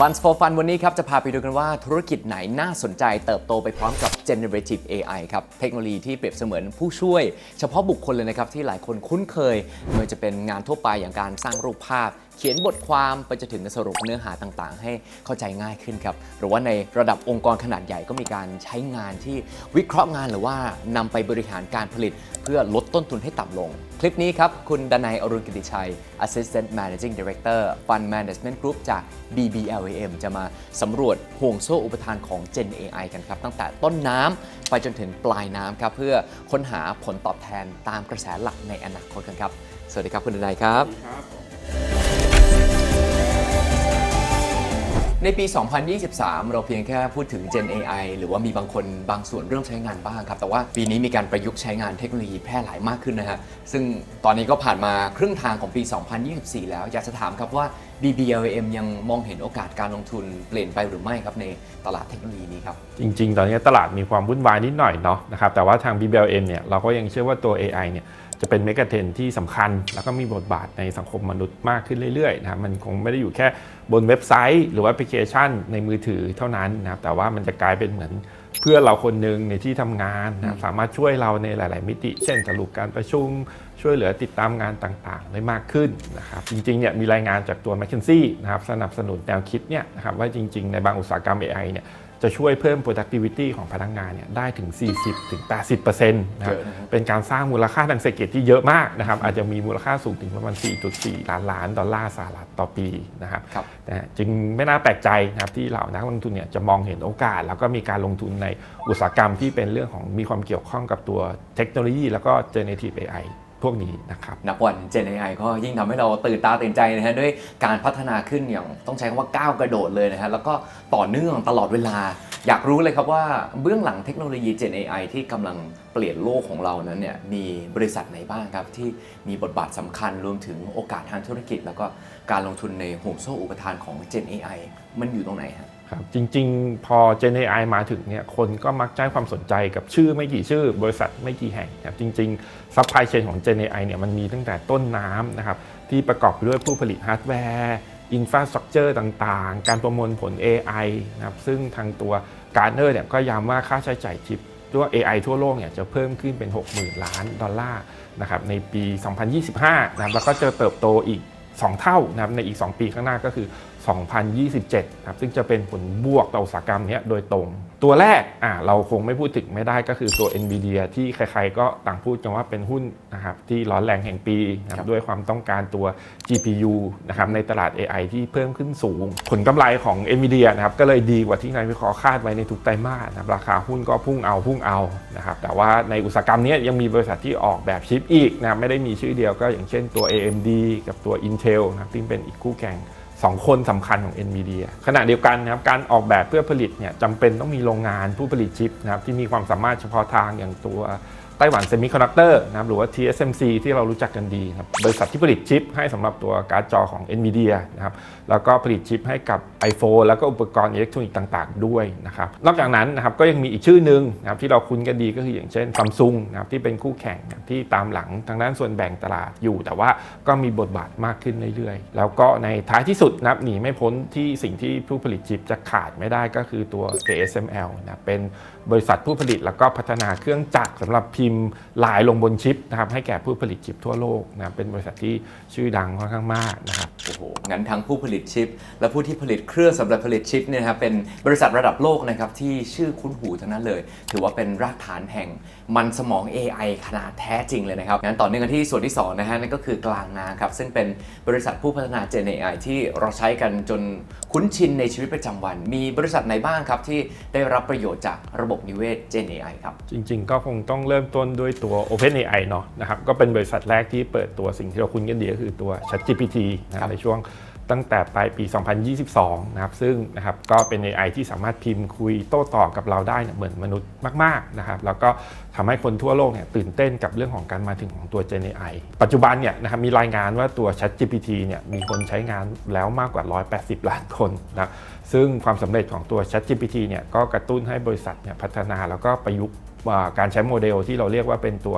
Funds for Fun วันนี้ครับ จะพาไปดูกันว่าธุรกิจไหนน่าสนใจเติบโตไปพร้อมกับ Generative AI ครับ เทคโนโลยีที่เปรียบเสมือนผู้ช่วย เฉพาะบุคคลเลยนะครับ ที่หลายคนคุ้นเคยไม่ว่าจะเป็นงานทั่วไปอย่างการสร้างรูปภาพ เขียนบทความไปจนถึงสรุปเนื้อหาต่างๆ ให้เข้าใจง่ายขึ้นครับ หรือว่าในระดับองค์กรขนาดใหญ่ก็มีการใช้งานที่วิเคราะห์งานหรือว่านำไปบริหารการผลิต เพื่อลดต้นทุนให้ต่ำลง คลิปนี้ครับ คุณดนัยอรุณกิติชัย Assistant Managing Director Fund Management Group จาก BBLAM จะมาสำรวจห่วงโซ่อุปทานของ Gen AI กันครับ ตั้งแต่ต้นน้ำไปจนถึงปลายน้ำครับ เพื่อค้นหาผลตอบแทนตามกระแสหลักในอนาคตกันครับ สวัสดีครับคุณดนัยครับ ในปี 2023 เราเพียงแค่พูดถึง Gen AI หรือว่ามีบางคนบางส่วนเริ่มใช้งานบ้างครับ แต่ว่าปีนี้มีการประยุกต์ใช้งานเทคโนโลยีแพร่หลายมากขึ้นนะฮะ ซึ่งตอนนี้ก็ผ่านมาครึ่งทางของปี 2024 แล้ว อยากจะถามครับว่า BBLM ยังมองเห็นโอกาสการลงทุนเปลี่ยนไปหรือไม่ครับในตลาดเทคโนโลยีนี้ครับ จริง ๆ ตอนนี้ตลาดมีความวุ่นวายนิดหน่อยเนาะนะครับ แต่ว่าทาง BBLM เนี่ยเราก็ยังเชื่อว่าตัว AI เนี่ย จะเป็นเมกะเทรนที่สำคัญ แล้วก็มีบทบาทในสังคมมนุษย์มากขึ้นเรื่อยๆนะครับมันคงไม่ได้อยู่แค่บนเว็บไซต์ หรือว่าแอปพลิเคชันในมือถือเท่านั้นนะครับแต่ว่ามันจะกลายเป็นเหมือนเพื่อนเราคนหนึ่งในที่ทำงานนะครับสามารถช่วยเราในหลาย ๆ มิติ เช่นสรุปการประชุม ช่วยเหลือติดตามงานต่าง ๆ ได้มากขึ้นนะครับจริง ๆ เนี่ยมีรายงานจากตัว m c k เคนซี่นะครับสนับสนุนแนวคิดเนี่ยนะครับว่าจริง ๆ ในบางอุตสาหกรรม AI เนี่ย จะช่วยเพิ่ม productivity ของพนักงานเนี่ยได้ถึง 40-80%นะครับเยอะนะครับเป็นการสร้างมูลค่าทางเศรษฐกิจที่เยอะมากนะครับอาจจะมีมูลค่าสูงถึงประมาณ 4.4 ล้านล้านดอลลาร์สหรัฐต่อปีนะครับครับนะฮะจึงไม่น่าแปลกใจนะครับที่เหล่านักลงทุนเนี่ยจะมองเห็นโอกาส แล้วก็มีการลงทุนในอุตสาหกรรมที่เป็นเรื่องของมีความเกี่ยวข้องกับตัวเทคโนโลยี แล้วก็ generative AI พ วกนี้นะครับนับวัน Gen AI ก็ยิ่งทำให้เราตื่นตาตื่นใจนะฮะด้วยการพัฒนาขึ้นอย่างต้องใช้คำว่าก้าวกระโดดเลยนะฮะแล้วก็ต่อเนื่องตลอดเวลา อยากรู้เลยครับว่าเบื้องหลังเทคโนโลยี Gen AI ที่กำลังเปลี่ยนโลกของเรานั้นเนี่ยมีบริษัทไหนบ้างครับที่มีบทบาทสำคัญรวมถึงโอกาสทางธุรกิจ แล้วก็การลงทุนในห่วงโซ่อุปทานของ Gen AI มันอยู่ตรงไหนฮะ ครับจริงๆ พอ Gen AI มาถึงเนี่ยคนก็มักจะให้ความสนใจกับชื่อไม่กี่ชื่อบริษัทไม่กี่แห่งครับจริงๆซัพพลายเชนของ Gen AI เนี่ยมันมีตั้งแต่ต้นน้ำนะครับที่ประกอบไปด้วยผู้ผลิตฮาร์ดแวร์อินฟราสตรักเจอร์ต่างๆ การประมวลผล AI นะครับซึ่งทางตัวการเนอร์เนี่ยก็ย้ำว่าค่าใช้จ่ายชิปตัว AI ทั่วโลกเนี่ยจะเพิ่มขึ้นเป็น 60,000 ล้านดอลลาร์นะครับในปี 2025นะครับแล้วก็จะเติบโตอีก 2 เท่านะครับในอีก 2 ปีข้างหน้าก็คือ 2027นะครับซึ่งจะเป็นผลบวกต่ออุตสาหกรรมนี้โดยตรง ตัวแรกอ่าเราคงไม่พูดถึงไม่ได้ก็คือตัว NVIDIA ที่ใครๆก็ต่างพูดกันว่าเป็นหุ้นนะครับที่ร้อนแรงแห่งปีนะคครัรับบด้วยความต้องการตัว GPU นะครับในตลาด AI ที่เพิ่มขึ้นสูง ผลกำไรของ NVIDIA นะครับก็เลยดีกว่าที่นายวิเคราะห์คาดไว้ในทุกไตรมาสนะครับราคาหุ้นก็พุ่งเอาพุ่งเอานะครับแต่ว่าในอุตสาหกรรมเนี้ยยังมีบริษัทที่ออกแบบชิปอีกนะครับไม่ได้มีชื่อเดียวก็อย่างเช่นตัว AMD กับตัว Intel นะครับที่เป็นอีกคู่แข่ง สองคนสำคัญของ NVIDIA ขณะเดียวกันนะครับการออกแบบเพื่อผลิตเนี่ยจำเป็นต้องมีโรงงานผู้ผลิตชิปนะครับที่มีความสามารถเฉพาะทางอย่างตัว ไต้หวันเซมิคอนดักเตอร์นะครับหรือว่า TSMC ที่เรารู้จักกันดีนะครับบริษัทที่ผลิตชิปให้สำหรับตัวการ์ดจอของ NVIDIA นะครับแล้วก็ผลิตชิปให้กับ iPhone แล้วก็อุปกรณ์อิเล็กทรอนิกส์ต่างๆ ด้วยนะครับนอกจากนั้นนะครับก็ยังมีอีกชื่อหนึ่งนะครับที่เราคุ้นกันดีก็คืออย่างเช่นซัมซุงนะครับที่เป็นคู่แข่งที่ตามหลังทางด้านส่วนแบ่งตลาดอยู่ แต่ว่าก็มีบทบาทมากขึ้นเรื่อยๆ แล้วก็ในท้ายที่สุดนะครับหนีไม่พ้นที่สิ่งที่ผู้ผลิตชิปจะขาดไม่ได้ก็คือตัว ASML นะเป็น บริษัทผู้ผลิต แล้วก็พัฒนาเครื่องจักรสำหรับพิมพ์ลายลงบนชิปนะครับให้แก่ผู้ผลิตชิปทั่วโลกนะเป็นบริษัทที่ชื่อดังค่อนข้างมากนะครับ โอ้โห งั้นทั้งผู้ผลิตชิป และผู้ที่ผลิตเครื่องสำหรับผลิตชิปเนี่ยนะครับเป็นบริษัทระดับโลกนะครับที่ชื่อคุ้นหูทั้งนั้นเลย ถือว่าเป็นรากฐานแห่งมันสมอง AI ขนาดแท้จริงเลยนะครับงั้นต่อเนื่องกันที่ส่วนที่สองนะฮะนั่นก็คือกลางนาครับซึ่งเป็นบริษัทผู้พัฒนา Gen AI ที่เราใช้กันจนคุ้นชินในชีวิตประจำวัน มีบริษัทไหนบ้างครับที่ได้รับประโยชน์จากระบบนิเวศ Gen AI ครับ จริง ๆ ก็คงต้องเริ่มต้นด้วยตัว OpenAI เนาะนะครับก็เป็นบริษัทแรกที่เปิดตัวสิ่งที่เราคุ้นกันดีก็คือตัว ChatGPT นะคครัรับบในช่วงตั้งแต่ปลายปี 2022 นะครับ ซึ่งนะครับก็เป็น AI ที่สามารถพิมพ์คุยโต้ตอบกับเราได้เเหมือนมนุษย์มาก ๆ นะครับ แล้วก็ทำให้คนทั่วโลกเนี่ยตื่นเต้นกับเรื่องของการมาถึงของตัว Gen AI ปัจจุบันเนี่ยนะครับมีรายงานว่าตัว ChatGPT เนี่ยมีคนใช้งานแล้วมากกว่า 180 ล้านคนนะซึ่งความสำเร็จของตัว ChatGPT เนี่ยก็กระตุ้นให้บริษัทเนี่ยพัฒนาแล้วก็ประยุกต์การใช้โมเดลที่เราเรียกว่าเป็นตัว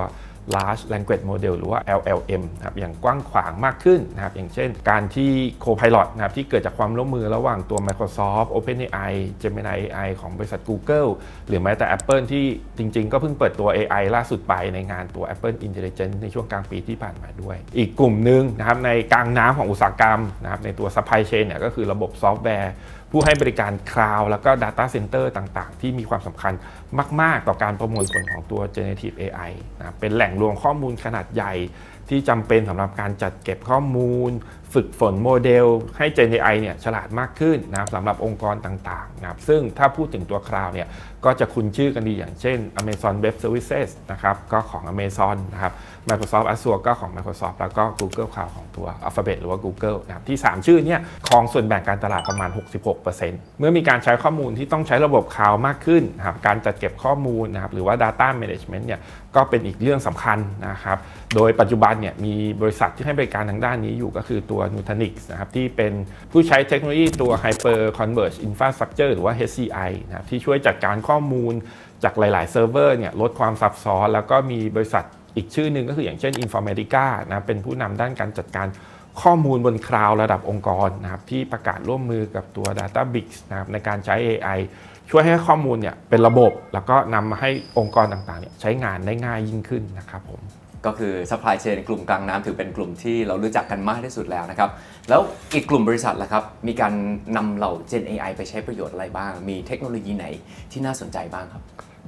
large language model หรือว่า LLM นะครับอย่างกว้างขวางมากขึ้นนะครับอย่างเช่นการที่ Copilot นะครับที่เกิดจากความร่วมมือระหว่างตัว Microsoft OpenAI Gemini AI ของบริษัท Google หรือแม้แต่ Apple ที่จริงๆ ก็เพิ่งเปิดตัว AI ล่าสุดไปในงานตัว Apple Intelligence ในช่วงกลางปีที่ผ่านมาด้วย อีกกลุ่มหนึ่งนะครับในกลางน้ำของอุตสาหกรรมนะครับในตัว supply chain เนี่ยก็คือระบบซอฟต์แวร์ ผู้ให้บริการคลาวด์แล้วก็ Data Center ต่างๆ ที่มีความสำคัญมาก ๆ ต่อการประมวลผลของตัว Generative AI นะเป็นแหล่งรวมข้อมูลขนาดใหญ่ที่จำเป็นสำหรับการจัดเก็บข้อมูลฝึกฝนโมเดลให้ Gen AI เนี่ยฉลาดมากขึ้นนะครับสำหรับองค์กรต่างๆนะครับซึ่งถ้าพูดถึงตัวคลาวเนี่ยก็จะคุ้นชื่อกันดีอย่างเช่น Amazon Web Services นะครับก็ของ Amazon นะครับ Microsoft Azure ก็ของ Microsoft แล้วก็ Google Cloud ของตัว Alphabet หรือว่า Google นะครับที่ 3 ชื่อเนี่ยครองส่วนแบ่งการตลาดประมาณ 66%เมื่อมีการใช้ข้อมูลที่ต้องใช้ระบบคลาวมากขึ้นนะครับการจัดเก็บข้อมูลนะครับหรือว่า Data Management เนี่ยก็เป็นอีกเรื่องสำคัญนะครับโดยปัจจุบันเนี่ยมีบริษัทที่ให้บริการทางด้านนี้อยู่ก็คือตัว Nutanix นะครับที่เป็นผู้ใช้เทคโนโลยีตัว Hyper Converged Infrastructure หรือว่า HCI นะครับที่ช่วยจัดการข้อมูลจากหลาย ๆ เซิร์ฟเวอร์เนี่ยลดความซับซ้อน แล้วก็มีบริษัทอีกชื่อหนึ่งก็คืออย่างเช่น Informatica นะเป็นผู้นำด้านการจัดการข้อมูลบนคลาวด์ระดับองค์กรนะครับที่ประกาศร่วมมือกับตัว Databricks นะครับในการใช้ AI ช่วยให้ข้อมูลเนี่ยเป็นระบบ แล้วก็นำมาให้องค์กรต่างๆเนี่ยใช้งานได้ง่ายยิ่งขึ้นนะครับผม ก็คือ supply chain กลุ่มกลางน้ำถือเป็นกลุ่มที่เรารู้จักกันมากที่สุดแล้วนะครับ แล้วอีกกลุ่มบริษัทล่ะครับ มีการนำเหล่า Gen AI ไปใช้ประโยชน์อะไรบ้าง มีเทคโนโลยีไหนที่น่าสนใจบ้างครับ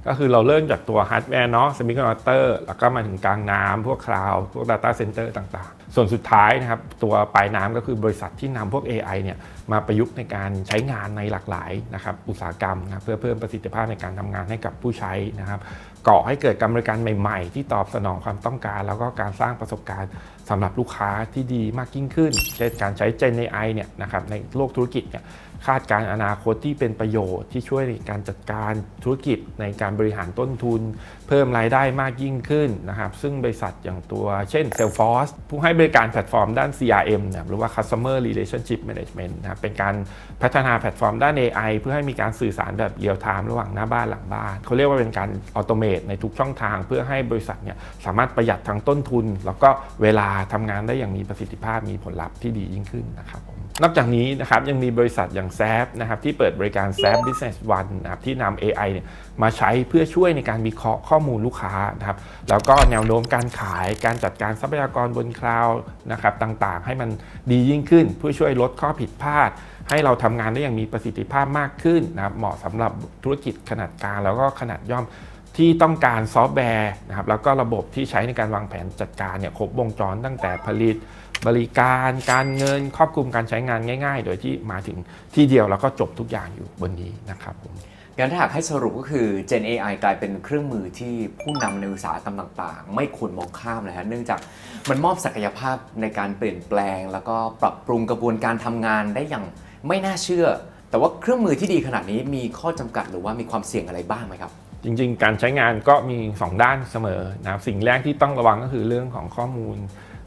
ก็คือเราเริ่มจากตัวฮาร์ดแวร์เนาะ e มิคอนดักเตอร์แล้วก็มาถึงกลางน้ำพวกคลาวด์พวก Data Center ต่างๆ ส่วนสุดท้ายนะครับ ตัวปลายน้ำก็คือบริษัทที่นำพวก AI เนี่ยมาประยุกต์ในการใช้งานในหลากหลายนะครับอุตสาหกรรมนะเพื่อเพิ่มประสิทธิภาพในการทำงานให้กับผู้ใช้นะครับ ก่อให้เกิดการบริการใหม่ ๆ ที่ตอบสนองความต้องการ แล้วก็การสร้างประสบการณ์ สำหรับลูกค้าที่ดีมากยิ่งขึ้นเช่นการใช้ Gen AI เนี่ยนะครับในโลกธุรกิจเนี่ยคาดการณ์อนาคตที่เป็นประโยชน์ที่ช่วยในการจัดการธุรกิจในการบริหารต้นทุน เพิ่มรายได้มากยิ่งขึ้นนะครับซึ่งบริษัทอย่างตัวเช่น Salesforce ผู้ให้บริการแพลตฟอร์มด้าน CRM นะรหรือว่า Customer Relationship Management นะครับเป็นการพัฒนาแพลตฟอร์มด้าน AI เพื่อให้มีการสื่อสารแบบเรียลไทม์ระหว่างหน้าบ้านหลังบ้าน เขาเรียกว่าเป็นการออโตเมตในทุกช่องทาง เพื่อให้บริษัทเนี่ยสามารถประหยัดทั้งต้นทุน แล้วก็เวลาทำงานได้อย่างมีประสิทธิภาพมีผลลัพธ์ที่ดียิ่งขึ้นนะครับผมนอกจากนี้นะครับยังมีบริษัทอย่าง z a p นะครับที่เปิดบริการ z a p Business One นะครับที่นำ AI เนี่ยมาใช้เพื่อช่วยในการวิเคราะห์ข้อมูลลูกค้านะครับแล้วก็แนวโน้มการขายการจัดการทรัพยากรบนคลาวด์นะครับต่างๆ ให้มันดียิ่งขึ้น เพื่อช่วยลดข้อผิดพลาด ให้เราทำงานได้อย่างมีประสิทธิภาพมากขึ้นนะครับเหมาะสำหรับธุรกิจขนาดกลางแล้วก็ขนาดย่อม ที่ต้องการซอฟต์แวร์นะครับแล้วก็ระบบที่ใช้ในการวางแผนจัดการเนี่ยครบวงจรตั้งแต่ผลิตบริการการเงินครอบคลุมการใช้งานง่าย ๆ โดยที่มาถึงที่เดียวแล้วก็จบทุกอย่างอยู่บนนี้นะครับผมงั้นถ้าหากให้สรุปก็คือ Gen AI กลายเป็นเครื่องมือที่ผู้นำในอุตสาหกรรมต่าง ๆ ไม่ควรมองข้ามนะฮะเนื่องจากมันมอบศักยภาพในการเปลี่ยนแปลง แล้วก็ปรับปรุงกระบวนการทำงานได้อย่างไม่น่าเชื่อ แต่ว่าเครื่องมือที่ดีขนาดนี้มีข้อจำกัดหรือว่ามีความเสี่ยงอะไรบ้างไหมครับ จริงๆ การใช้งานก็มี 2 ด้านเสมอนะครับสิ่งแรกที่ต้องระวังก็คือเรื่องของข้อมูล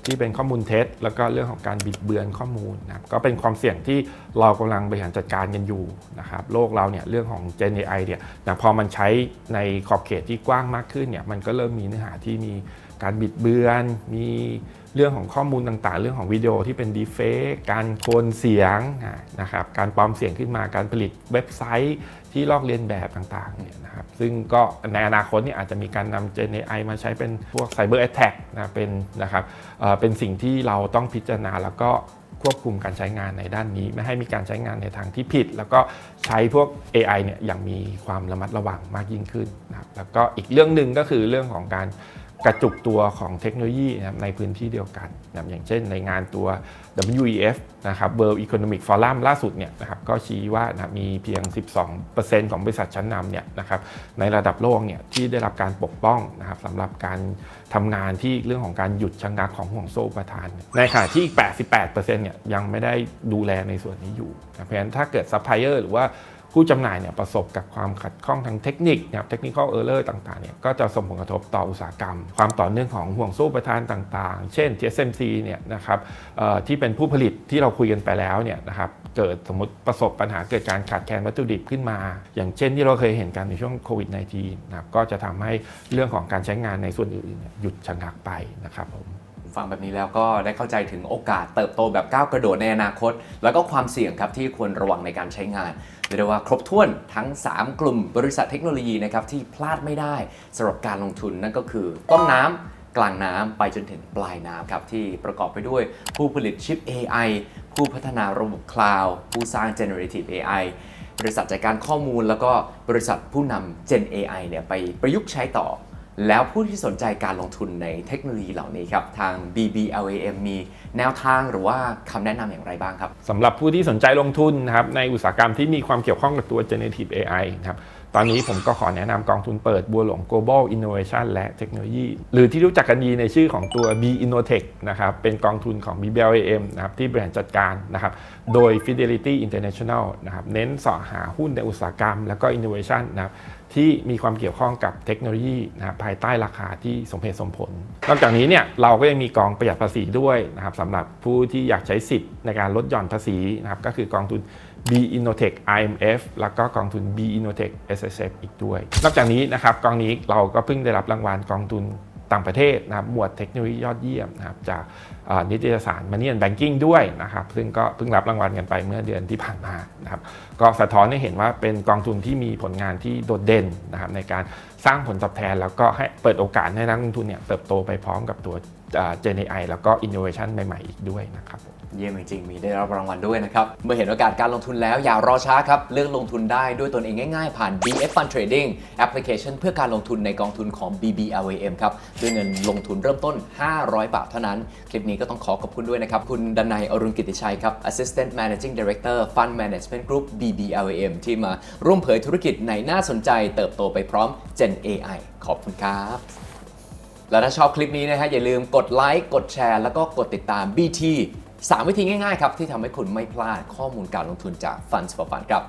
ที่เป็นข้อมูลเท็จ แล้วก็เรื่องของการบิดเบือนข้อมูลนะครับก็เป็นความเสี่ยงที่เรากำลังบริหารจัดการกันอยู่นะครับโลกเราเนี่ยเรื่องของ Gen AI เนี่ยนะพอมันใช้ในขอบเขตที่กว้างมากขึ้นเนี่ยมันก็เริ่มมีเนื้อหาที่มีการบิดเบือน มีเรื่องของข้อมูลต่างๆ เรื่องของวิดีโอที่เป็นดีเฟกการโคลนเสียงนะครับการปลอมเสียงขึ้นมาการผลิตเว็บไซต์ ที่ลอกเลียนแบบต่างๆเนี่ยนะครับซึ่งก็ในอนาคตเนี่ยอาจจะมีการนำ Gen AI มาใช้เป็นพวก Cyber Attack นะเป็นนะครับเเป็นสิ่งที่เราต้องพิจารณาแล้วก็ควบคุมการใช้งานในด้านนี้ ไม่ให้มีการใช้งานในทางที่ผิด แล้วก็ใช้พวก AI เนี่ยอย่างมีความระมัดระวังมากยิ่งขึ้นนะครับแล้วก็อีกเรื่องหนึ่งก็คือเรื่องของการ กระจุกตัวของเทคโนโลยีนะครับในพื้นที่เดียวกันนะครับอย่างเช่นในงานตัว WEF นะครับ World Economic Forum ล่าสุดเนี่ยนะครับก็ชี้ว่านะมีเพียง 12%ของบริษัทชั้นนำเนี่ยนะครับในระดับโลกเนี่ยที่ได้รับการปกป้องนะครับสำหรับการทำงานที่เรื่องของการหยุดชะงักของห่วงโซ่ประทาน ในขณะที่อีก 88%เนี่ยยังไม่ได้ดูแลในส่วนนี้อยู่นะเพราะฉะนั้นถ้าเกิดซัพพลายเออร์หรือว่า ผู้จำหน่ายเนี่ยประสบกับความขัดข้องทางเทคนิคนะครับเทคนิคอลเออร์เลอร์ต่างๆเนี่ยก็จะส่งผลกระทบต่ออุตสาหกรรม ความต่อเนื่องของห่วงโซ่ประทานต่างๆ เช่น TSMC เนี่ยนะครับที่เป็นผู้ผลิตที่เราคุยกันไปแล้วเนี่ยนะครับเกิดสมมติประสบปัญหาเกิดการขาดแคลนวัตถุดิบขึ้นมา อย่างเช่นที่เราเคยเห็นกันในช่วงโควิด -19 นะครับก็จะทำให้เรื่องของการใช้งานในส่วนอื่นๆเนี่ยหยุดชะงักไปนะครับผมฟังแบบนี้แล้วก็ได้เข้าใจถึงโอกาสเติบโตแบบก้าวกระโดดในอนาคต แล้วก็ความเสี่ยงครับที่ควรระวังในการใช้งาน เรียกว่าครบถ้วนทั้ง 3 กลุ่มบริษัทเทคโนโลยีนะครับที่พลาดไม่ได้สำหรับการลงทุนนั่นก็คือต้นน้ำกลางน้ำไปจนถึงปลายน้ำครับที่ประกอบไปด้วยผู้ผลิตชิป AI ผู้พัฒนาระบบคลาวด์ผู้สร้าง generative AI บริษัทจัดการข้อมูลแล้วก็บริษัทผู้นำ Gen AI เนี่ยไปประยุกต์ใช้ต่อ แล้วผู้ที่สนใจการลงทุนในเทคโนโลยีเหล่านี้ครับทาง BBLAM มีแนวทางหรือว่าคำแนะนำอย่างไรบ้างครับสำหรับผู้ที่สนใจลงทุนนะครับในอุตสาหกรรมที่มีความเกี่ยวข้องกับตัว generative AI นะครับตอนนี้ผมก็ขอแนะนำกองทุนเปิดบัวหลวง global innovation และเทคโนโลยี หรือที่รู้จักกันดีในชื่อของตัว B Innotech นะครับเป็นกองทุนของ BBLAM นะครับที่บริหารจัดการนะครับโดย Fidelity International นะครับเน้นสาะหาหุ้นในอุตสาหกรรม แล้วก็ innovation นะครับ ที่มีความเกี่ยวข้องกับเทคโนโลยีนะครับภายใต้ราคาที่สมเหตุสมผล นอกจากนี้เนี่ยเราก็ยังมีกองประหยัดภาษีด้วยนะครับสำหรับผู้ที่อยากใช้สิทธิ์ในการลดหย่อนภาษีนะครับก็คือกองทุน B Innotech IMF แล้วก็กองทุน B Innotech SSF อีกด้วย นอกจากนี้นะครับกองนี้เราก็เพิ่งได้รับรางวัลกองทุน ต่างประเทศนะครับหมวดเทคโนโลยียอดเยี่ยมนะครับจากนิตยสาร Money and Banking ด้วยนะครับซึ่งก็เพิ่งรับรางวัลกันไปเมื่อเดือนที่ผ่านมานะครับก็สะท้อนให้เห็นว่าเป็นกองทุนที่มีผลงานที่โดดเด่นนะครับในการสร้างผลตอบแทน แล้วก็ให้เปิดโอกาสให้นักลงทุนเนี่ยเติบโตไปพร้อมกับตัว เอ่อ Gen AI แล้วก็ Innovation ใหม่ ๆ อีกด้วยนะครับเยี่ยมจริงๆมีได้รับรางวัลด้วยนะครับ เมื่อเห็นโอกาสการลงทุนแล้วอย่ารอช้าครับ เลือกลงทุนได้ด้วยตนเองง่ายๆ ผ่าน BF Fund Trading แอปพลิเคชันเพื่อการลงทุนในกองทุนของ BBLAM ครับ ด้วยเงินลงทุนเริ่มต้น 500 บาทเท่านั้น คลิปนี้ก็ต้องขอขอบคุณด้วยนะครับ คุณดนัยอรุณกิติชัยครับ Assistant Managing Director Fund Management Group BBLAM ที่มาร่วมเผยธุรกิจในน่าสนใจ เติบโตไปพร้อม Gen AI ขอบคุณครับ แล้วถ้าชอบคลิปนี้นะฮะอย่าลืมกดไลค์กดแชร์ แล้วก็กดติดตาม BT 3 วิธีง่ายๆครับที่ทำให้คุณไม่พลาดข้อมูลการลงทุนจาก Funds for Fun ครับ